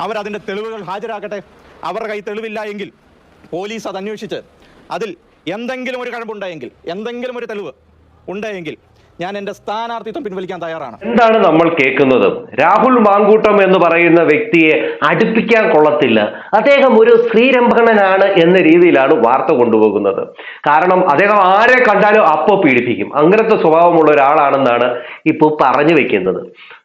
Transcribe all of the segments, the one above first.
അവരതിന്റെ തെളിവുകൾ ഹാജരാക്കട്ടെ? അവരുടെ കൈ തെളിവില്ല എങ്കിൽ പോലീസ് അത് അന്വേഷിച്ച് അതിൽ എന്തെങ്കിലും ഒരു കഴമ്പുണ്ടായെങ്കിൽ എന്തെങ്കിലും ഒരു തെളിവ് ഉണ്ടായെങ്കിൽ ഞാൻ എന്റെ സ്ഥാനാർത്ഥിത്വം പിൻവലിക്കാൻ തയ്യാറാണ്. എന്താണ് നമ്മൾ കേൾക്കുന്നത്? രാഹുൽ മാങ്കൂട്ടം എന്ന് പറയുന്ന വ്യക്തിയെ അടുപ്പിക്കാൻ കൊള്ളത്തില്ല. അദ്ദേഹം ഒരു ശ്രീരംഭകണനാണ് എന്ന രീതിയിലാണ് വാർത്ത കൊണ്ടുപോകുന്നത്. കാരണം അദ്ദേഹം ആരെ കണ്ടാലും അപ്പോ പീഡിപ്പിക്കും. അങ്ങനത്തെ സ്വഭാവമുള്ള ഒരാളാണെന്നാണ് ഇപ്പോൾ പറഞ്ഞു വെക്കുന്നത്.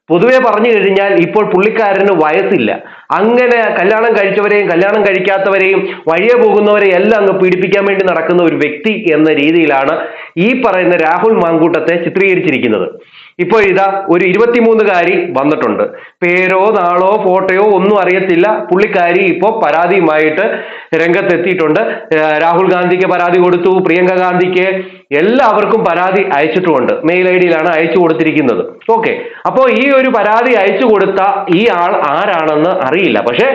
പൊതുവെ പറഞ്ഞു കഴിഞ്ഞാൽ ഇപ്പോൾ പുള്ളിക്കാരന് വയസ്സില്ല. അങ്ങനെ കല്യാണം കഴിച്ചവരെയും കല്യാണം കഴിക്കാത്തവരെയും വഴിയെ പോകുന്നവരെ എല്ലാം അങ്ങ് പീഡിപ്പിക്കാൻ വേണ്ടി നടക്കുന്ന ഒരു വ്യക്തി എന്ന രീതിയിലാണ് ഈ പറയുന്ന രാഹുൽ മാങ്കൂട്ടത്തെ ചിത്രീകരിച്ചിരിക്കുന്നത്. ഇപ്പോൾ ഇതാ ഒരു ഇരുപത്തിമൂന്നുകാരി വന്നിട്ടുണ്ട്. പേരോ നാളോ ഫോട്ടോയോ ഒന്നും അറിയത്തില്ല. പുള്ളിക്കാരി ഇപ്പോൾ പരാതിയുമായിട്ട് രംഗത്തെത്തിയിട്ടുണ്ട്. രാഹുൽ ഗാന്ധിക്ക് പരാതി കൊടുത്തു പ്രിയങ്ക ഗാന്ധിക്ക് എല്ലാവർക്കും പരാതി അയച്ചിട്ടുമുണ്ട്. മെയിൽ ഐ ഡിയിലാണ് അയച്ചു കൊടുത്തിരിക്കുന്നത്. ഓക്കെ. അപ്പോൾ ഈ ഒരു പരാതി അയച്ചു കൊടുത്ത ഈ ആൾ ആരാണെന്ന് അറിയില്ല. പക്ഷേ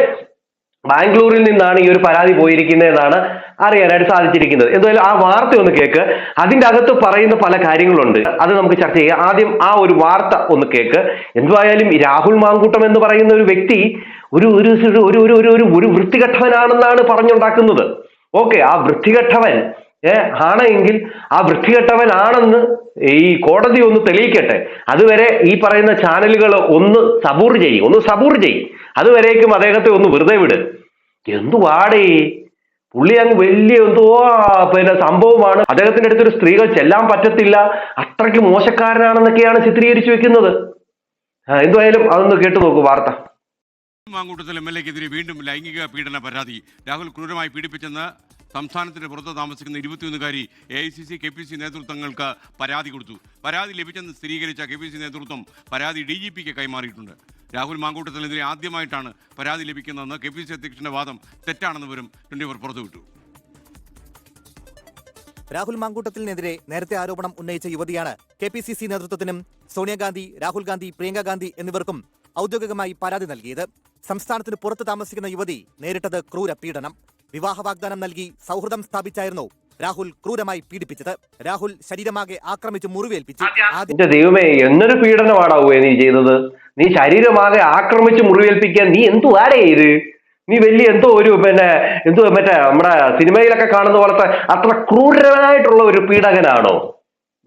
ബാംഗ്ലൂരിൽ നിന്നാണ് ഈ ഒരു പരാതി പോയിരിക്കുന്നതെന്നാണ് അറിയാനായിട്ട് സാധിച്ചിരിക്കുന്നത്. എന്തായാലും ആ വാർത്ത ഒന്ന് കേക്ക്. അതിന്റെ അകത്ത് പറയുന്ന പല കാര്യങ്ങളുണ്ട്. അത് നമുക്ക് ചർച്ച ചെയ്യാം. ആദ്യം ആ ഒരു വാർത്ത ഒന്ന് കേക്ക്. എന്തുവായാലും രാഹുൽ മാങ്കൂട്ടം എന്ന് പറയുന്ന ഒരു വ്യക്തി ഒരു ഒരു ഒരു ഒരു ഒരു ഒരു വൃത്തികെട്ടവനാണെന്നാണ് പറഞ്ഞുണ്ടാക്കുന്നത്. ഓക്കെ ആ വൃത്തികെട്ടവൻ ഏ ആണെങ്കിൽ ആ വൃത്തികെട്ടവൻ ആണെന്ന് ഈ കോടതി ഒന്ന് തെളിയിക്കട്ടെ. അതുവരെ ഈ പറയുന്ന ചാനലുകൾ ഒന്ന് സബൂർ ചെയ്യും ഒന്ന് സബൂർ ചെയ്യും. അതുവരേക്കും അദ്ദേഹത്തെ ഒന്ന് വെറുതെ വിട്. എന്തുവാടേ? പുള്ളി അങ്ങ് വലിയ എന്തോ പിന്നെ സംഭവമാണ്. അദ്ദേഹത്തിന്റെ അടുത്തൊരു സ്ത്രീകൾ ചെല്ലാൻ പറ്റത്തില്ല. അത്രയ്ക്ക് മോശക്കാരനാണെന്നൊക്കെയാണ് ചിത്രീകരിച്ചു വെക്കുന്നത്. എന്തായാലും അതൊന്ന് കേട്ടു നോക്കൂ വാർത്ത. മാങ്കൂട്ടത്തിൽ എം എൽ എക്കെതിരെ വീണ്ടും ലൈംഗിക പീഡന പരാതി. രാഹുൽ ക്രൂരമായി പീഡിപ്പിച്ചെന്ന് സംസ്ഥാനത്തിന്റെ പുറത്ത് താമസിക്കുന്ന ഇരുപത്തിയൊന്നുകാരി A I C C K P C നേതൃത്വങ്ങൾക്ക് പരാതി കൊടുത്തു. പരാതി ലഭിച്ചെന്ന് സ്ഥിരീകരിച്ച കെ പി സി നേതൃത്വം പരാതി ഡി ജി പിക്ക് കൈമാറിയിട്ടുണ്ട്. രാഹുൽ മാങ്കൂട്ടത്തിനെതിരെ ആദ്യമായിട്ടാണ് പരാതി ലഭിക്കുന്നതെന്ന് കെ പി സി അധ്യക്ഷന്റെ വാദം തെറ്റാണെന്ന് വരും ട്വന്റി ഫോർ പുറത്തുവിട്ടു. രാഹുൽ മാങ്കൂട്ടത്തിനെതിരെ നേരത്തെ ആരോപണം ഉന്നയിച്ച യുവതിയാണ് K P C C നേതൃത്വത്തിനും Sonia Gandhi Rahul Gandhi Priyanka Gandhi എന്നിവർക്കും ഔദ്യോഗികമായി പരാതി നൽകിയത്. സംസ്ഥാനത്തിന് പുറത്ത് താമസിക്കുന്ന യുവതി നേരിട്ടത് ക്രൂര പീഡനം വിവാഹ വാഗ്ദാനം നൽകി സൗഹൃദം സ്ഥാപിച്ചായിരുന്നു രാഹുൽ ക്രൂരമായി പീഡിപ്പിച്ചത്. രാഹുൽ ശരീരമാകെ ആക്രമിച്ച് മുറിവേൽപ്പിച്ചു. ദൈവമേ എന്നൊരു പീഡനമാടാവേ നീ ചെയ്തത്? നീ ശരീരമാകെ ആക്രമിച്ച് മുറിവേൽപ്പിക്കാൻ നീ എന്തുവാടേ ഇത്? നീ വലിയ എന്തോ ഒരു പിന്നെ എന്തോ മറ്റേ നമ്മുടെ സിനിമയിലൊക്കെ കാണുന്ന പോലത്തെ അത്ര ക്രൂരനായിട്ടുള്ള ഒരു പീഡകനാണോ?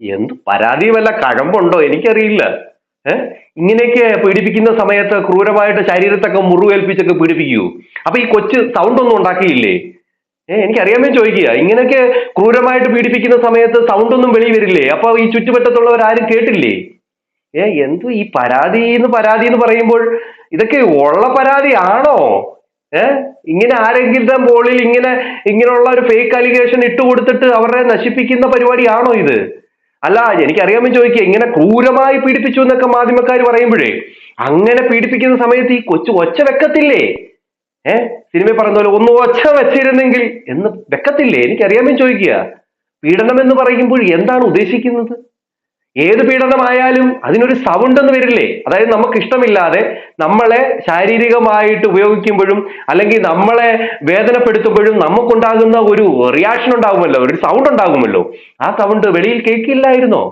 എന്ത് പരാതി വല്ല കഴമ്പുണ്ടോ എനിക്കറിയില്ല. ഏ? ഇങ്ങനെയൊക്കെ പീഡിപ്പിക്കുന്ന സമയത്ത് ക്രൂരമായിട്ട് ശരീരത്തൊക്കെ മുറിവേൽപ്പിച്ചൊക്കെ പീഡിപ്പിക്കൂ. അപ്പൊ ഈ കൊച്ചു സൗണ്ട് ഒന്നും ഉണ്ടാക്കിയില്ലേ? ഏ എനിക്കറിയാമേ ചോദിക്കുക. ഇങ്ങനെയൊക്കെ ക്രൂരമായിട്ട് പീഡിപ്പിക്കുന്ന സമയത്ത് സൗണ്ട് ഒന്നും വെളി വരില്ലേ? അപ്പൊ ഈ ചുറ്റുപറ്റത്തുള്ളവർ ആരും കേട്ടില്ലേ? ഏ എന്തു ഈ പരാതി എന്ന് പരാതി എന്ന് പറയുമ്പോൾ ഇതൊക്കെ ഉള്ള പരാതി ആണോ ഇങ്ങനെ ആരെങ്കിലും മുകളിൽ ഇങ്ങനെ ഇങ്ങനെയുള്ള ഒരു ഫേക്ക് അലിഗേഷൻ ഇട്ടുകൊടുത്തിട്ട് അവരെ നശിപ്പിക്കുന്ന പരിപാടിയാണോ ഇത്? അല്ല എനിക്ക് വേണ്ടി ചോദിക്കുക ഇങ്ങനെ ക്രൂരമായി പീഡിപ്പിച്ചു എന്നൊക്കെ മാധ്യമക്കാർ പറയുമ്പോഴേ അങ്ങനെ പീഡിപ്പിക്കുന്ന സമയത്ത് ഈ കൊച്ചു ഒച്ച വെക്കത്തില്ലേ? ഏ? സിനിമ പറഞ്ഞ പോലെ ഒന്ന് ഒച്ച വെച്ചിരുന്നെങ്കിൽ എന്ന് വെക്കത്തില്ലേ? എനിക്ക് വേണ്ടി ചോദിക്കുക. പീഡനം എന്ന് പറയുമ്പോൾ എന്താണ് ഉദ്ദേശിക്കുന്നത്? ഏത് പീഡനമായാലും അതിനൊരു സൗണ്ട് എന്ന് വരില്ലേ? അതായത് നമുക്ക് ഇഷ്ടമില്ലാതെ നമ്മളെ ശാരീരികമായിട്ട് ഉപയോഗിക്കുമ്പോഴും അല്ലെങ്കിൽ നമ്മളെ വേദനപ്പെടുത്തുമ്പോഴും നമുക്കുണ്ടാകുന്ന ഒരു റിയാക്ഷൻ ഉണ്ടാകുമല്ലോ ഒരു സൗണ്ട് ഉണ്ടാകുമല്ലോ. ആ സൗണ്ട് വെളിയിൽ കേൾക്കില്ലായിരുന്നോ?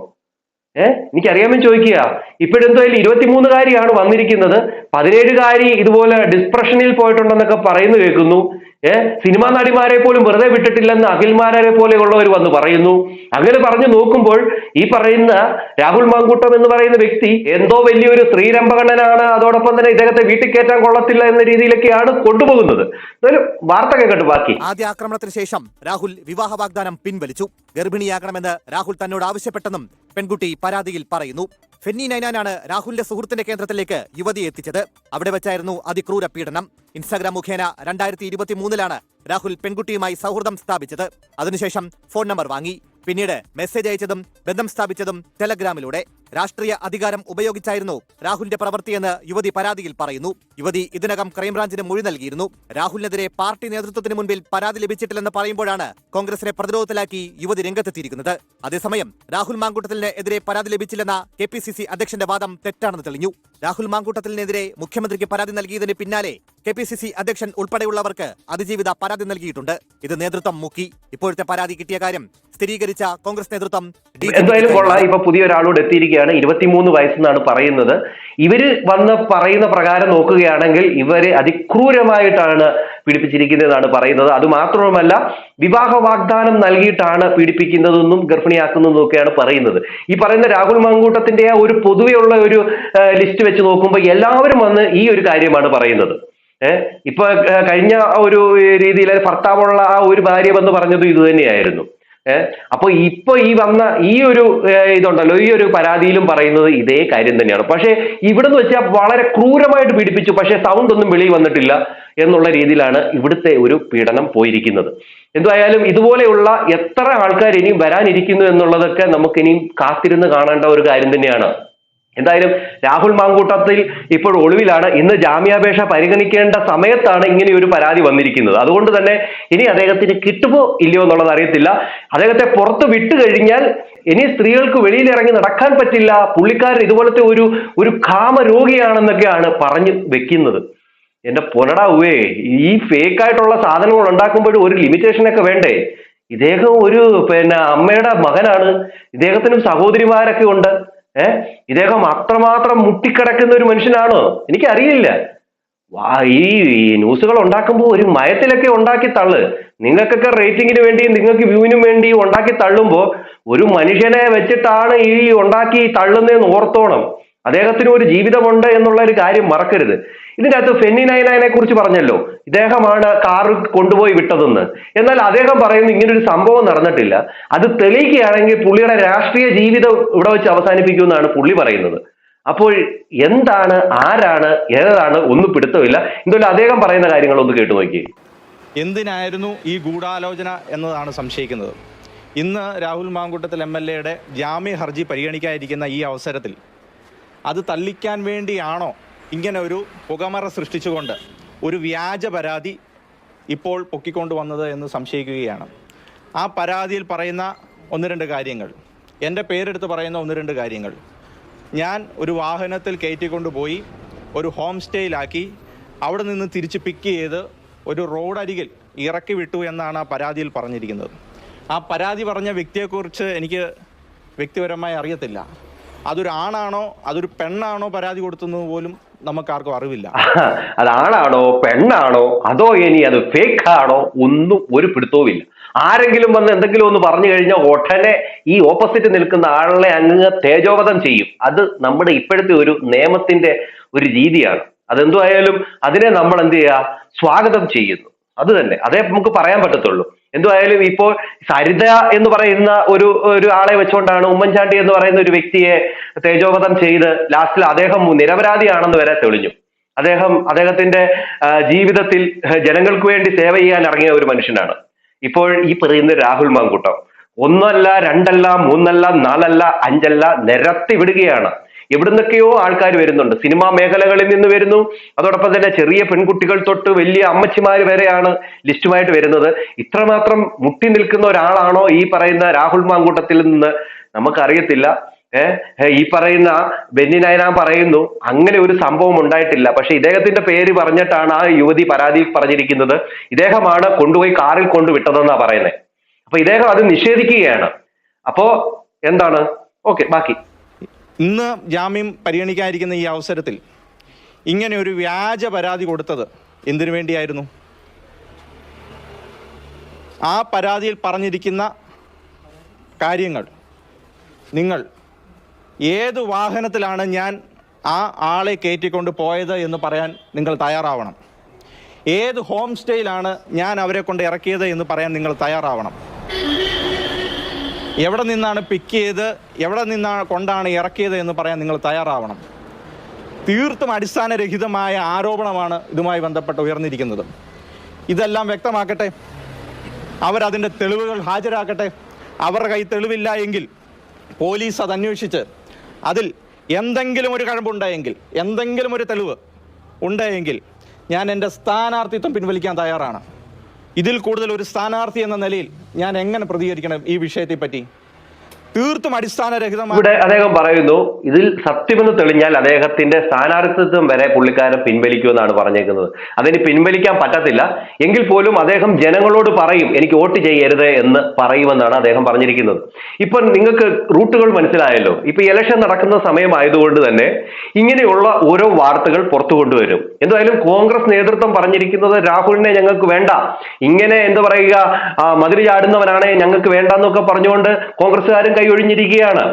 ഏഹ് എനിക്കറിയാമെന്ന് ചോദിക്കുക. ഇപ്പോഴെന്തായാലും ഇരുപത്തിമൂന്നുകാരിയാണ് വന്നിരിക്കുന്നത്. പതിനേഴുകാരി ഇതുപോലെ ഡിസ്പ്രഷനിൽ പോയിട്ടുണ്ടെന്നൊക്കെ പറയുന്നു കേൾക്കുന്നു. ഏഹ് സിനിമാ നടിമാരെ പോലും വെറുതെ വിട്ടിട്ടില്ലെന്ന് അഖിൽമാരെ പോലെയുള്ളവർ വന്ന് പറയുന്നു. അങ്ങനെ പറഞ്ഞു നോക്കുമ്പോൾ ഈ പറയുന്ന രാഹുൽ മാങ്കൂട്ടം എന്ന് പറയുന്ന വ്യക്തി എന്തോ വലിയൊരു സ്ത്രീരംഭകണ്ണനാണ്. അതോടൊപ്പം തന്നെ ഇദ്ദേഹത്തെ വീട്ടിൽ കയറ്റാൻ കൊള്ളത്തില്ല എന്ന രീതിയിലൊക്കെയാണ് കൊണ്ടുപോകുന്നത്. വാർത്ത കേട്ട് ബാക്കി. ആദ്യ ആക്രമണത്തിന് ശേഷം രാഹുൽ വിവാഹ വാഗ്ദാനം പിൻവലിച്ചു. ഗർഭിണിയാകണമെന്ന് രാഹുൽ തന്നോട് ആവശ്യപ്പെട്ടെന്നും പെൺകുട്ടി പരാതിയിൽ പറയുന്നു. ഫെന്നി നൈനാനാണ് രാഹുലിന്റെ സുഹൃത്തിന്റെ കേന്ദ്രത്തിലേക്ക് യുവതി എത്തിച്ചത്. അവിടെ വെച്ചായിരുന്നു അതിക്രൂര പീഡനം. ഇൻസ്റ്റാഗ്രാം മുഖേന രണ്ടായിരത്തി ഇരുപത്തി മൂന്നിലാണ് രാഹുൽ പെൺകുട്ടിയുമായി സൗഹൃദം സ്ഥാപിച്ചത്. അതിനുശേഷം ഫോൺ നമ്പർ വാങ്ങി. പിന്നീട് മെസ്സേജ് അയച്ചതും ബന്ധം സ്ഥാപിച്ചതും ടെലഗ്രാമിലൂടെ രാഷ്ട്രീയ അധികാരം ഉപയോഗിച്ചായിരുന്നു രാഹുലിന്റെ പ്രവൃത്തിയെന്ന് യുവതി പരാതിയിൽ പറയുന്നു. യുവതി ഇതിനകം ക്രൈംബ്രാഞ്ചിന് മൊഴി നൽകിയിരുന്നു. രാഹുലിനെതിരെ പാർട്ടി നേതൃത്വത്തിന് മുൻപിൽ പരാതി ലഭിച്ചിട്ടില്ലെന്ന് പറയുമ്പോഴാണ് കോൺഗ്രസിനെ പ്രതിരോധത്തിലാക്കി യുവതി രംഗത്തെത്തിയിരിക്കുന്നത്. അതേസമയം രാഹുൽ മാങ്കൂട്ടത്തിനെതിരെ പരാതി ലഭിച്ചില്ലെന്ന കെ പി സി സി അധ്യക്ഷന്റെ വാദം തെറ്റാണെന്ന് തെളിഞ്ഞു. രാഹുൽ മാങ്കൂട്ടത്തിനെതിരെ മുഖ്യമന്ത്രിക്ക് പരാതി നൽകിയതിന് പിന്നാലെ കെ പി സി സി അധ്യക്ഷൻ ഉൾപ്പെടെയുള്ളവർക്ക് അതിജീവിത പരാതി നൽകിയിട്ടുണ്ട്. ഇത് നേതൃത്വം മുക്കി. ഇപ്പോഴത്തെ പരാതി കിട്ടിയ കാര്യം സ്ഥിരീകരിച്ച കോൺഗ്രസ് നേതൃത്വം എന്തായാലും കൊള്ളാം. ഇപ്പൊ പുതിയ ഒരാളോട് എത്തിയിരിക്കുകയാണ്. ഇരുപത്തിമൂന്ന് വയസ്സെന്നാണ് പറയുന്നത്. ഇവർ വന്ന് പറയുന്ന പ്രകാരം നോക്കുകയാണെങ്കിൽ ഇവരെ അതിക്രൂരമായിട്ടാണ് പീഡിപ്പിച്ചിരിക്കുന്നതെന്നാണ് പറയുന്നത്. അത് മാത്രവുമല്ല വിവാഹ വാഗ്ദാനം നൽകിയിട്ടാണ് പീഡിപ്പിക്കുന്നതെന്നും ഗർഭിണിയാക്കുന്നതെന്നും ഒക്കെയാണ് പറയുന്നത്. ഈ പറയുന്ന രാഹുൽ മാങ്കൂട്ടത്തിന്റെ ആ ഒരു പൊതുവെയുള്ള ഒരു ലിസ്റ്റ് വെച്ച് നോക്കുമ്പോൾ എല്ലാവരും വന്ന് ഈ ഒരു കാര്യമാണ് പറയുന്നത്. ഏഹ് ഇപ്പൊ കഴിഞ്ഞ ഒരു രീതിയിൽ ഭർത്താവുള്ള ആ ഒരു ഭാര്യ വന്ന് പറഞ്ഞതും ഇത് തന്നെയായിരുന്നു അപ്പൊ ഇപ്പൊ ഈ വന്ന ഈ ഒരു ഇതുണ്ടല്ലോ ഈ ഒരു പരാതിയിലും പറയുന്നത് ഇതേ കാര്യം തന്നെയാണ്. പക്ഷേ നിന്ന് വെച്ചാൽ വളരെ ക്രൂരമായിട്ട് പീഡിപ്പിച്ചു. പക്ഷേ സൗണ്ട് ഒന്നും വെളിയിൽ വന്നിട്ടില്ല എന്നുള്ള രീതിയിലാണ് ഇവിടുത്തെ ഒരു പീഡനം പോയിരിക്കുന്നത്. എന്തായാലും ഇതുപോലെയുള്ള എത്ര ആൾക്കാർ ഇനിയും വരാനിരിക്കുന്നു എന്നുള്ളതൊക്കെ നമുക്ക് ഇനിയും കാത്തിരുന്ന് കാണേണ്ട ഒരു കാര്യം തന്നെയാണ്. എന്തായാലും രാഹുൽ മാങ്കൂട്ടത്തിൽ ഇപ്പോൾ ഒളിവിലാണ്. ഇന്ന് ജാമ്യാപേക്ഷ പരിഗണിക്കേണ്ട സമയത്താണ് ഇങ്ങനെ ഒരു പരാതി വന്നിരിക്കുന്നത്. അതുകൊണ്ട് തന്നെ ഇനി അദ്ദേഹത്തിന് കിട്ടുമോ ഇല്ലയോ എന്നുള്ളത് അറിയത്തില്ല. അദ്ദേഹത്തെ പുറത്ത് വിട്ടു കഴിഞ്ഞാൽ ഇനി സ്ത്രീകൾക്ക് വെളിയിൽ ഇറങ്ങി നടക്കാൻ പറ്റില്ല. പുള്ളിക്കാരൻ ഇതുപോലത്തെ ഒരു ഒരു കാമരോഗിയാണെന്നൊക്കെയാണ് പറഞ്ഞു വെക്കുന്നത്. എന്റെ പൊനടാവേ ഈ ഫേക്ക് ആയിട്ടുള്ള സാധനങ്ങൾ ഉണ്ടാക്കുമ്പോഴും ഒരു ലിമിറ്റേഷനൊക്കെ വേണ്ടേ? ഇദ്ദേഹം ഒരു പിന്നെ അമ്മയുടെ മകനാണ്. ഇദ്ദേഹത്തിനും സഹോദരിമാരൊക്കെ ഉണ്ട്. ഏഹ് ഇദ്ദേഹം അത്രമാത്രം മുട്ടിക്കിടക്കുന്ന ഒരു മനുഷ്യനാണോ? എനിക്കറിയില്ല. ഈ ന്യൂസുകൾ ഉണ്ടാക്കുമ്പോൾ ഒരു മയത്തിലൊക്കെ ഉണ്ടാക്കി തള്ളു. നിങ്ങൾക്കൊക്കെ റേറ്റിംഗിന് വേണ്ടിയും നിങ്ങൾക്ക് വ്യൂവിനും വേണ്ടിയും ഉണ്ടാക്കി തള്ളുമ്പോൾ ഒരു മനുഷ്യനെ വെച്ചിട്ടാണ് ഈ ഉണ്ടാക്കി തള്ളുന്നതെന്ന് ഓർത്തോണം. അദ്ദേഹത്തിന് ഒരു ജീവിതമുണ്ട് എന്നുള്ള ഒരു കാര്യം മറക്കരുത്. ഇതിന്റെ അകത്ത് ഫെന്നി നൈനാനെ കുറിച്ച് പറഞ്ഞല്ലോ. ഇദ്ദേഹമാണ് കാർ കൊണ്ടുപോയി വിട്ടതെന്ന്. എന്നാൽ അദ്ദേഹം പറയുന്നു ഒരു സംഭവം നടന്നിട്ടില്ല. അത് തെളിയിക്കുകയാണെങ്കിൽ പുള്ളിയുടെ രാഷ്ട്രീയ ജീവിതം ഇവിടെ വെച്ച് അവസാനിപ്പിക്കുമെന്നാണ് പുള്ളി പറയുന്നത്. അപ്പോൾ എന്താണ് ആരാണ് ഏതാണ് ഒന്നും പിടുത്തമില്ല. എന്തോ അദ്ദേഹം പറയുന്ന കാര്യങ്ങൾ ഒന്ന് കേട്ടു നോക്കി. എന്തിനായിരുന്നു ഈ ഗൂഢാലോചന എന്നതാണ് സംശയിക്കുന്നത്. ഇന്ന് രാഹുൽ മാങ്കുട്ടത്തിൽ എം എൽ എയുടെ ജാമ്യ ഹർജി പരിഗണിക്കാതിരിക്കുന്ന ഈ അവസരത്തിൽ അത് തള്ളിക്കാൻ വേണ്ടിയാണോ ഇങ്ങനെ ഒരു പുകമറ സൃഷ്ടിച്ചുകൊണ്ട് ഒരു വ്യാജ പരാതി ഇപ്പോൾ പൊക്കിക്കൊണ്ട് വന്നത് എന്ന് സംശയിക്കുകയാണ്. ആ പരാതിയിൽ പറയുന്ന ഒന്ന് രണ്ട് കാര്യങ്ങൾ. എന്റെ പേരെടുത്ത് പറയുന്ന ഒന്ന് രണ്ട് കാര്യങ്ങൾ. ഞാൻ ഒരു വാഹനത്തിൽ കയറ്റിക്കൊണ്ടുപോയി ഒരു ഹോം സ്റ്റേയിലാക്കി അവിടെ നിന്ന് തിരിച്ച് പിക്ക് ചെയ്ത് ഒരു റോഡരികിൽ ഇറക്കി വിട്ടു എന്നാണ് ആ പരാതിയിൽ പറഞ്ഞിരിക്കുന്നത്. ആ പരാതി പറഞ്ഞ വ്യക്തിയെക്കുറിച്ച് എനിക്ക് വ്യക്തിപരമായി അറിയത്തില്ല. അതൊരു ആണാണോ അതൊരു പെണ്ണാണോ പരാതി കൊടുത്തുന്നത് പോലും നമുക്കാർക്കും അറിവില്ല. അതാണാണോ പെണ്ണാണോ അതോ ഇനി അത് ഫേക്ക് ആണോ ഒന്നും ഒരു പിടുത്തവുമില്ല ആരെങ്കിലും വന്ന് എന്തെങ്കിലും ഒന്ന് പറഞ്ഞു കഴിഞ്ഞാൽ ഉടനെ ഈ ഓപ്പോസിറ്റ് നിൽക്കുന്ന ആളെ അങ്ങ് തേജോവധം ചെയ്യും. അത് നമ്മുടെ ഇപ്പോഴത്തെ ഒരു നിയമത്തിന്റെ ഒരു രീതിയാണ്. അതെന്തുമായാലും അതിനെ നമ്മൾ എന്ത് ചെയ്യുക? സ്വാഗതം ചെയ്യുന്നു. അത് തന്നെ. അതേ നമുക്ക് പറയാൻ പറ്റത്തുള്ളൂ. എന്തുവായാലും ഇപ്പോൾ സരിത എന്ന് പറയുന്ന ഒരു ഒരു ആളെ വെച്ചുകൊണ്ടാണ് ഉമ്മൻചാണ്ടി എന്ന് പറയുന്ന ഒരു വ്യക്തിയെ തേജോവധം ചെയ്ത് ലാസ്റ്റിൽ അദ്ദേഹം നിരപരാധിയാണെന്ന് വരെ തെളിഞ്ഞു. അദ്ദേഹം അദ്ദേഹത്തിന്റെ ജീവിതത്തിൽ ജനങ്ങൾക്ക് വേണ്ടി സേവ ചെയ്യാൻ ഇറങ്ങിയ ഒരു മനുഷ്യനാണ്. ഇപ്പോൾ ഈ പറയുന്ന രാഹുൽ മാങ്കൂട്ടം. ഒന്നല്ല രണ്ടല്ല മൂന്നല്ല നാലല്ല അഞ്ചല്ല നിരത്തി വിടുകയാണ്. എവിടുന്നൊക്കെയോ ആൾക്കാർ വരുന്നുണ്ട്. സിനിമാ മേഖലകളിൽ നിന്ന് വരുന്നു. അതോടൊപ്പം തന്നെ ചെറിയ പെൺകുട്ടികൾ തൊട്ട് വലിയ അമ്മച്ചിമാർ വരെയാണ് ലിസ്റ്റുമായിട്ട് വരുന്നത്. ഇത്രമാത്രം മുട്ടി നിൽക്കുന്ന ഒരാളാണോ ഈ പറയുന്ന രാഹുൽ മാങ്കൂട്ടത്തിൽ നിന്ന്? നമുക്കറിയത്തില്ല. ഏഹ് ഈ പറയുന്ന ബെന്നി നയന പറയുന്നു അങ്ങനെ ഒരു സംഭവം ഉണ്ടായിട്ടില്ല. പക്ഷെ ഇദ്ദേഹത്തിന്റെ പേര് പറഞ്ഞിട്ടാണ് ആ യുവതി പരാതി പറഞ്ഞിരിക്കുന്നത്. ഇദ്ദേഹമാണ് കൊണ്ടുപോയി കാറിൽ കൊണ്ടുവിട്ടതെന്നാ പറയുന്നത് അപ്പൊ ഇദ്ദേഹം അത് നിഷേധിക്കുകയാണ്. അപ്പോ എന്താണ്? ഓക്കെ ബാക്കി. ഇന്ന് ജാമ്യം പരിഗണിക്കാതിരിക്കുന്ന ഈ അവസരത്തിൽ ഇങ്ങനെ ഒരു വ്യാജ പരാതി കൊടുത്തത് എന്തിനു വേണ്ടിയായിരുന്നു? ആ പരാതിയിൽ പറഞ്ഞിരിക്കുന്ന കാര്യങ്ങൾ നിങ്ങൾ ഏത് വാഹനത്തിലാണ് ഞാൻ ആ ആളെ കയറ്റിക്കൊണ്ട് പോയത് എന്ന് പറയാൻ നിങ്ങൾ തയ്യാറാവണം. ഏത് ഹോം സ്റ്റേയിലാണ് ഞാൻ അവരെ കൊണ്ട് ഇറക്കിയത് എന്ന് പറയാൻ നിങ്ങൾ തയ്യാറാവണം. എവിടെ നിന്നാണ് പിക്ക് ചെയ്ത് എവിടെ നിന്നാണ് കൊണ്ടാണ് ഇറക്കിയത് എന്ന് പറയാൻ നിങ്ങൾ തയ്യാറാവണം. തീർത്തും അടിസ്ഥാനരഹിതമായ ആരോപണമാണ് ഇതുമായി ബന്ധപ്പെട്ട് ഉയർന്നിരിക്കുന്നത്. ഇതെല്ലാം വ്യക്തമാക്കട്ടെ. അവരതിന്റെ തെളിവുകൾ ഹാജരാക്കട്ടെ. അവരുടെ കൈ തെളിവില്ല എങ്കിൽ പോലീസ് അത് അന്വേഷിച്ച് അതിൽ എന്തെങ്കിലും ഒരു കഴമ്പുണ്ടായെങ്കിൽ എന്തെങ്കിലും ഒരു തെളിവ് ഉണ്ടായെങ്കിൽ ഞാൻ എന്റെ സ്ഥാനാർത്ഥിത്വം പിൻവലിക്കാൻ തയ്യാറാണ്. ഇതിൽ കൂടുതൽ ഒരു സ്ഥാനാർത്ഥി എന്ന നിലയിൽ ഞാൻ എങ്ങനെ പ്രതികരിക്കണം ഈ വിഷയത്തെ പറ്റി തീർത്തും അടിസ്ഥാനരഹിതമാണ് ഇവിടെ അദ്ദേഹം പറയുന്നു ഇതിൽ സത്യമെന്ന് തെളിഞ്ഞാൽ അദ്ദേഹത്തിന്റെ സ്ഥാനാർത്ഥിത്വം വരെ പുള്ളിക്കാരൻ പിൻവലിക്കുമെന്നാണ് പറഞ്ഞേക്കുന്നത്. അതിന് പിൻവലിക്കാൻ പറ്റത്തില്ല. എങ്കിൽ പോലും അദ്ദേഹം ജനങ്ങളോട് പറയും എനിക്ക് വോട്ട് ചെയ്യരുത് എന്ന് പറയുമെന്നാണ് അദ്ദേഹം പറഞ്ഞിരിക്കുന്നത്. ഇപ്പൊ നിങ്ങൾക്ക് റൂട്ടുകൾ മനസ്സിലായല്ലോ. ഇപ്പൊ ഇലക്ഷൻ നടക്കുന്ന സമയമായതുകൊണ്ട് തന്നെ ഇങ്ങനെയുള്ള ഓരോ വാർത്തകൾ പുറത്തു കൊണ്ടുവരും. എന്തായാലും കോൺഗ്രസ് നേതൃത്വം പറഞ്ഞിരിക്കുന്നത് രാഹുലിനെ ഞങ്ങൾക്ക് വേണ്ട. ഇങ്ങനെ എന്താ പറയുക മതിരി ചാടുന്നവനാണ് ഞങ്ങൾക്ക് വേണ്ട എന്നൊക്കെ പറഞ്ഞുകൊണ്ട് കോൺഗ്രസ്സുകാരും കൈയൊഴിഞ്ഞിരിക്കുകയാണ്.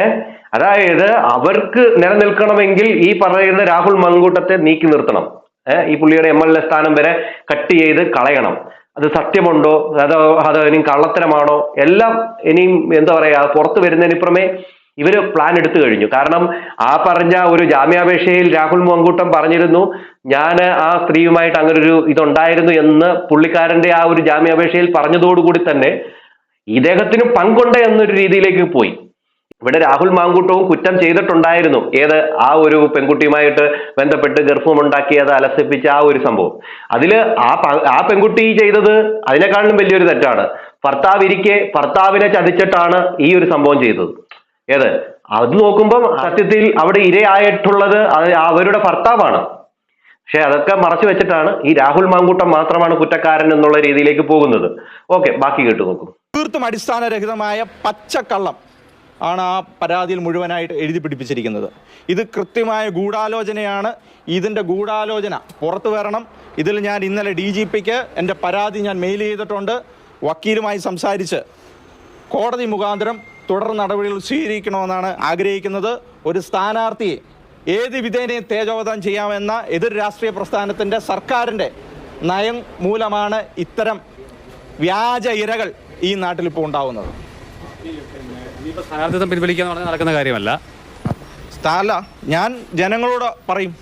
ഏഹ് അതായത് അവർക്ക് നിലനിൽക്കണമെങ്കിൽ ഈ പറയുന്ന രാഹുൽ മങ്കൂട്ടത്തെ നീക്കി നിർത്തണം. ഏഹ് ഈ പുള്ളിയുടെ എം എൽ എ സ്ഥാനം വരെ കട്ട് ചെയ്ത് കളയണം. അത് സത്യമുണ്ടോ? അതോ അത് ഇനിയും കള്ളത്തരമാണോ? എല്ലാം ഇനിയും എന്താ പറയാ പുറത്തു വരുന്നതിന് പുറമെ ഇവർ പ്ലാൻ എടുത്തു കഴിഞ്ഞു. കാരണം ആ പറഞ്ഞ ഒരു ജാമ്യാപേക്ഷയിൽ രാഹുൽ മങ്കൂട്ടം പറഞ്ഞിരുന്നു ഞാൻ ആ സ്ത്രീയുമായിട്ട് അങ്ങനെ ഒരു ഇതുണ്ടായിരുന്നു എന്ന് പുള്ളിക്കാരന്റെ ആ ഒരു ജാമ്യാപേക്ഷയിൽ പറഞ്ഞതോടുകൂടി തന്നെ ഇദ്ദേഹത്തിന് പങ്കുണ്ട് എന്നൊരു രീതിയിലേക്ക് പോയി. ഇവിടെ രാഹുൽ മാങ്കൂട്ടവും കുറ്റം ചെയ്തിട്ടുണ്ടായിരുന്നു. ഏത് ആ ഒരു പെൺകുട്ടിയുമായിട്ട് ബന്ധപ്പെട്ട് ഗർഭമുണ്ടാക്കിയത് അലസിപ്പിച്ച ആ ഒരു സംഭവം. അതിൽ ആ ആ പെൺകുട്ടി ചെയ്തത് അതിനേക്കാളും വലിയൊരു തെറ്റാണ്. ഭർത്താവ് ഇരിക്കെ ഭർത്താവിനെ ചതിച്ചിട്ടാണ് ഈ ഒരു സംഭവം ചെയ്തത്. ഏത്? അത് നോക്കുമ്പം സത്യത്തിൽ അവിടെ ഇരയായിട്ടുള്ളത് അവരുടെ ഭർത്താവാണ്. പക്ഷെ അതൊക്കെ മറച്ചു വെച്ചിട്ടാണ് ഈ രാഹുൽ മാങ്കൂട്ടം മാത്രമാണ് കുറ്റക്കാരൻ എന്നുള്ള രീതിയിലേക്ക് പോകുന്നത്. ഓക്കെ ബാക്കി കേട്ടു നോക്കും. തീർത്തും അടിസ്ഥാനരഹിതമായ പച്ചക്കള്ളം ആണ് ആ പരാതിയിൽ മുഴുവനായിട്ട് എഴുതി പിടിപ്പിച്ചിരിക്കുന്നത്. ഇത് കൃത്യമായ ഗൂഢാലോചനയാണ്. ഇതിന്റെ ഗൂഢാലോചന പുറത്തു വരണം. ഇതിൽ ഞാൻ ഇന്നലെ ഡി ജി പിക്ക് എന്റെ പരാതി ഞാൻ മെയിൽ ചെയ്തിട്ടുണ്ട്. വക്കീലുമായി സംസാരിച്ച് കോടതി മുഖാന്തരം തുടർ നടപടികൾ സ്വീകരിക്കണമെന്നാണ് ആഗ്രഹിക്കുന്നത്. ഒരു സ്ഥാനാർത്ഥിയെ ഏത് വിധേനയും തേജോവധം ചെയ്യാമെന്ന എതിർ രാഷ്ട്രീയ പ്രസ്ഥാനത്തിന്റെ സർക്കാരിന്റെ നയം മൂലമാണ് ഇത്തരം വ്യാജ ഇരകൾ ഈ നാട്ടിൽ ഇപ്പോൾ ഉണ്ടാവുന്നത് സ്ഥാനാർത്ഥിത്വം പറഞ്ഞാൽ നടക്കുന്ന കാര്യമല്ല. അല്ല ഞാൻ ജനങ്ങളോട് പറയും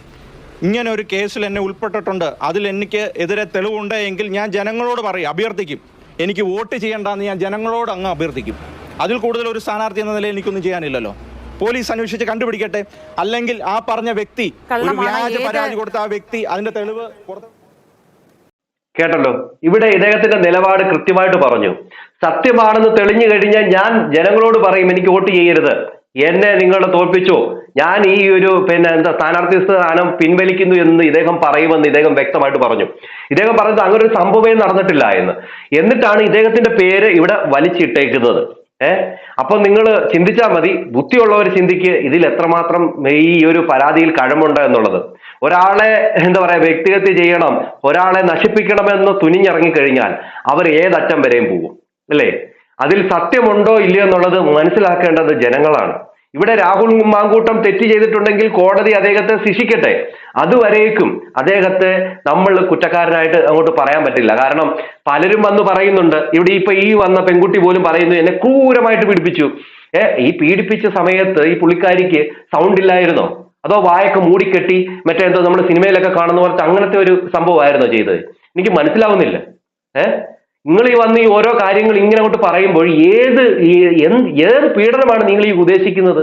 ഇങ്ങനെ ഒരു കേസിൽ എന്നെ ഉൾപ്പെട്ടിട്ടുണ്ട് അതിൽ എനിക്ക് എതിരെ തെളിവുണ്ട് എങ്കിൽ ഞാൻ ജനങ്ങളോട് പറയും അഭ്യർത്ഥിക്കും. എനിക്ക് വോട്ട് ചെയ്യേണ്ടെന്ന് ഞാൻ ജനങ്ങളോട് അങ്ങ് അഭ്യർത്ഥിക്കും. അതിൽ കൂടുതൽ ഒരു സ്ഥാനാർത്ഥി എന്ന നിലയിൽ എനിക്കൊന്നും ചെയ്യാനില്ലല്ലോ. പോലീസ് അന്വേഷിച്ച് കണ്ടുപിടിക്കട്ടെ. അല്ലെങ്കിൽ ആ പറഞ്ഞ വ്യക്തി ഒരു. വ്യാജ പരാതി കൊടുത്ത ആ വ്യക്തി അതിന്റെ തെളിവ് കേട്ടല്ലോ. ഇവിടെ ഇദ്ദേഹത്തിന്റെ നിലപാട് കൃത്യമായിട്ട് പറഞ്ഞു. സത്യമാണെന്ന് തെളിഞ്ഞു കഴിഞ്ഞാൽ ഞാൻ ജനങ്ങളോട് പറയും എനിക്ക് വോട്ട് ചെയ്യരുത്. എന്നെ നിങ്ങൾ തോൽപ്പിച്ചോ. ഞാൻ ഈ ഒരു പിന്നെ എന്താ സ്ഥാനാർത്ഥി സ്ഥാനം പിൻവലിക്കുന്നു എന്ന് ഇദ്ദേഹം പറയുമെന്ന് ഇദ്ദേഹം വ്യക്തമായിട്ട് പറഞ്ഞു. ഇദ്ദേഹം പറഞ്ഞത് അങ്ങനെ ഒരു സംഭവമേ നടന്നിട്ടില്ല എന്ന്. എന്നിട്ടാണ് ഇദ്ദേഹത്തിന്റെ പേര് ഇവിടെ വലിച്ചിട്ടേക്കുന്നത്. ഏഹ് അപ്പൊ നിങ്ങൾ ചിന്തിച്ചാൽ മതി ബുദ്ധിയുള്ളവർ ചിന്തിക്ക് ഇതിൽ എത്രമാത്രം ഈ ഒരു പരാതിയിൽ കഴമുണ്ട് എന്നുള്ളത്. ഒരാളെ എന്താ പറയാ വ്യക്തിഗത ചെയ്യണം ഒരാളെ നശിപ്പിക്കണമെന്ന് തുനിഞ്ഞിറങ്ങിക്കഴിഞ്ഞാൽ അവർ ഏതറ്റം വരെയും പോകും അല്ലേ? അതിൽ സത്യമുണ്ടോ ഇല്ലയോ എന്നുള്ളത് മനസ്സിലാക്കേണ്ടത് ജനങ്ങളാണ്. ഇവിടെ രാഹുൽ മാങ്കൂട്ടം തെറ്റ് ചെയ്തിട്ടുണ്ടെങ്കിൽ കോടതി അദ്ദേഹത്തെ ശിക്ഷിക്കട്ടെ. അതുവരേക്കും അദ്ദേഹത്തെ നമ്മൾ കുറ്റക്കാരനായിട്ട് അങ്ങോട്ട് പറയാൻ പറ്റില്ല. കാരണം പലരും വന്ന് പറയുന്നുണ്ട് ഇവിടെ ഇപ്പൊ ഈ വന്ന പെൺകുട്ടി പോലും പറയുന്നു എന്നെ ക്രൂരമായിട്ട് പീഡിപ്പിച്ചു. ഏ ഈ പീഡിപ്പിച്ച സമയത്ത് ഈ പുള്ളിക്കാരിക്ക് സൗണ്ട് ഇല്ലായിരുന്നോ? അതോ വായൊക്കെ മൂടിക്കെട്ടി മറ്റേ എന്തോ നമ്മൾ സിനിമയിലൊക്കെ കാണുന്ന പോലത്തെ അങ്ങനത്തെ ഒരു സംഭവമായിരുന്നോ ചെയ്തത്? എനിക്ക് മനസ്സിലാവുന്നില്ല. ഏ? നിങ്ങൾ ഈ വന്ന് ഈ ഓരോ കാര്യങ്ങൾ ഇങ്ങനെ അങ്ങോട്ട് പറയുമ്പോൾ ഏത് ഏത് പീഡനമാണ് നിങ്ങൾ ഈ ഉദ്ദേശിക്കുന്നത്?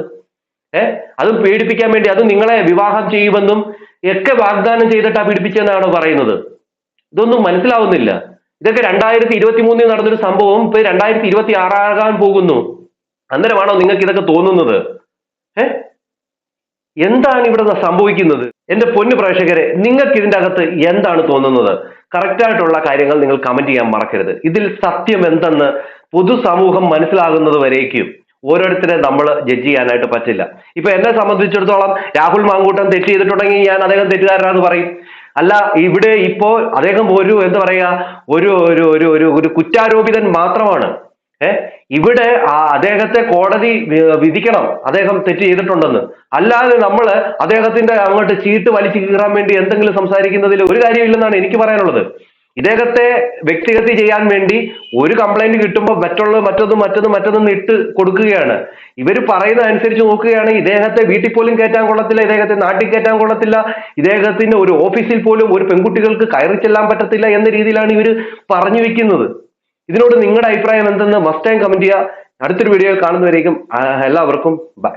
ഏഹ് അതും പീഡിപ്പിക്കാൻ വേണ്ടി അതും നിങ്ങളെ വിവാഹം ചെയ്യുമെന്നും ഒക്കെ വാഗ്ദാനം ചെയ്തിട്ടാ പീഡിപ്പിച്ചെന്നാണോ പറയുന്നത്? ഇതൊന്നും മനസ്സിലാവുന്നില്ല. ഇതൊക്കെ രണ്ടായിരത്തി ഇരുപത്തി മൂന്നിൽ നടന്നൊരു സംഭവം ഇപ്പൊ രണ്ടായിരത്തി ഇരുപത്തി ആറാകാൻ പോകുന്നു. അന്നേരമാണോ നിങ്ങൾക്ക് ഇതൊക്കെ തോന്നുന്നത്? ഏ? എന്താണ് ഇവിടെ സംഭവിക്കുന്നത്? എന്റെ പൊന്നു പ്രേക്ഷകരെ നിങ്ങൾക്ക് ഇതിന്റെ അകത്ത് എന്താണ് തോന്നുന്നത്? കറക്റ്റ് ആയിട്ടുള്ള കാര്യങ്ങൾ നിങ്ങൾ കമന്റ് ചെയ്യാൻ മറക്കരുത്. ഇതിൽ സത്യം എന്തെന്ന് പൊതുസമൂഹം മനസ്സിലാകുന്നത് വരേക്കും. ഓരോരുത്തരെ നമ്മൾ ജഡ്ജ് ചെയ്യാനായിട്ട് പറ്റില്ല. ഇപ്പൊ എന്നെ സംബന്ധിച്ചിടത്തോളം രാഹുൽ മാങ്കൂട്ടം തെറ്റ് ചെയ്തിട്ടുണ്ടെങ്കിൽ ഞാൻ അദ്ദേഹം തെറ്റുകാരനാന്ന് പറയും. അല്ല ഇവിടെ ഇപ്പോ അദ്ദേഹം ഒരു എന്താ പറയാ ഒരു ഒരു ഒരു ഒരു കുറ്റാരോപിതൻ മാത്രമാണ്. ഇവിടെ ആ അദ്ദേഹത്തെ കോടതി വിധിക്കണം. അദ്ദേഹം തെറ്റ് ചെയ്തിട്ടുണ്ടെന്ന്. അല്ലാതെ നമ്മൾ അദ്ദേഹത്തിന്റെ അങ്ങോട്ട് ചീട്ട് വലിച്ചു കീറാൻ വേണ്ടി എന്തെങ്കിലും സംസാരിക്കുന്നതിൽ ഒരു കാര്യമില്ലെന്നാണ് എനിക്ക് പറയാനുള്ളത്. ഇദ്ദേഹത്തെ വ്യക്തിഗതി ചെയ്യാൻ വേണ്ടി ഒരു കംപ്ലൈന്റ് കിട്ടുമ്പോൾ മറ്റുള്ള മറ്റൊന്നും മറ്റൊന്നും മറ്റൊന്നും ഇട്ട് കൊടുക്കുകയാണ്. ഇവർ പറയുന്ന അനുസരിച്ച് നോക്കുകയാണെങ്കിൽ ഇദ്ദേഹത്തെ വീട്ടിൽ പോലും കയറ്റാൻ കൊള്ളത്തില്ല ഇദ്ദേഹത്തെ നാട്ടിൽ കയറ്റാൻ കൊള്ളത്തില്ല ഇദ്ദേഹത്തിന്റെ ഒരു ഓഫീസിൽ പോലും ഒരു പെൺകുട്ടികൾക്ക് കയറി ചെല്ലാൻ പറ്റത്തില്ല എന്ന രീതിയിലാണ് ഇവർ പറഞ്ഞു വെക്കുന്നത്. ഇതിനോട് നിങ്ങളുടെ അഭിപ്രായം എന്തെന്ന് മസ്റ്റ് കമന്റ് ചെയ്യുക. അടുത്തൊരു വീഡിയോ കാണുന്നവരേക്കും എല്ലാവർക്കും ബൈ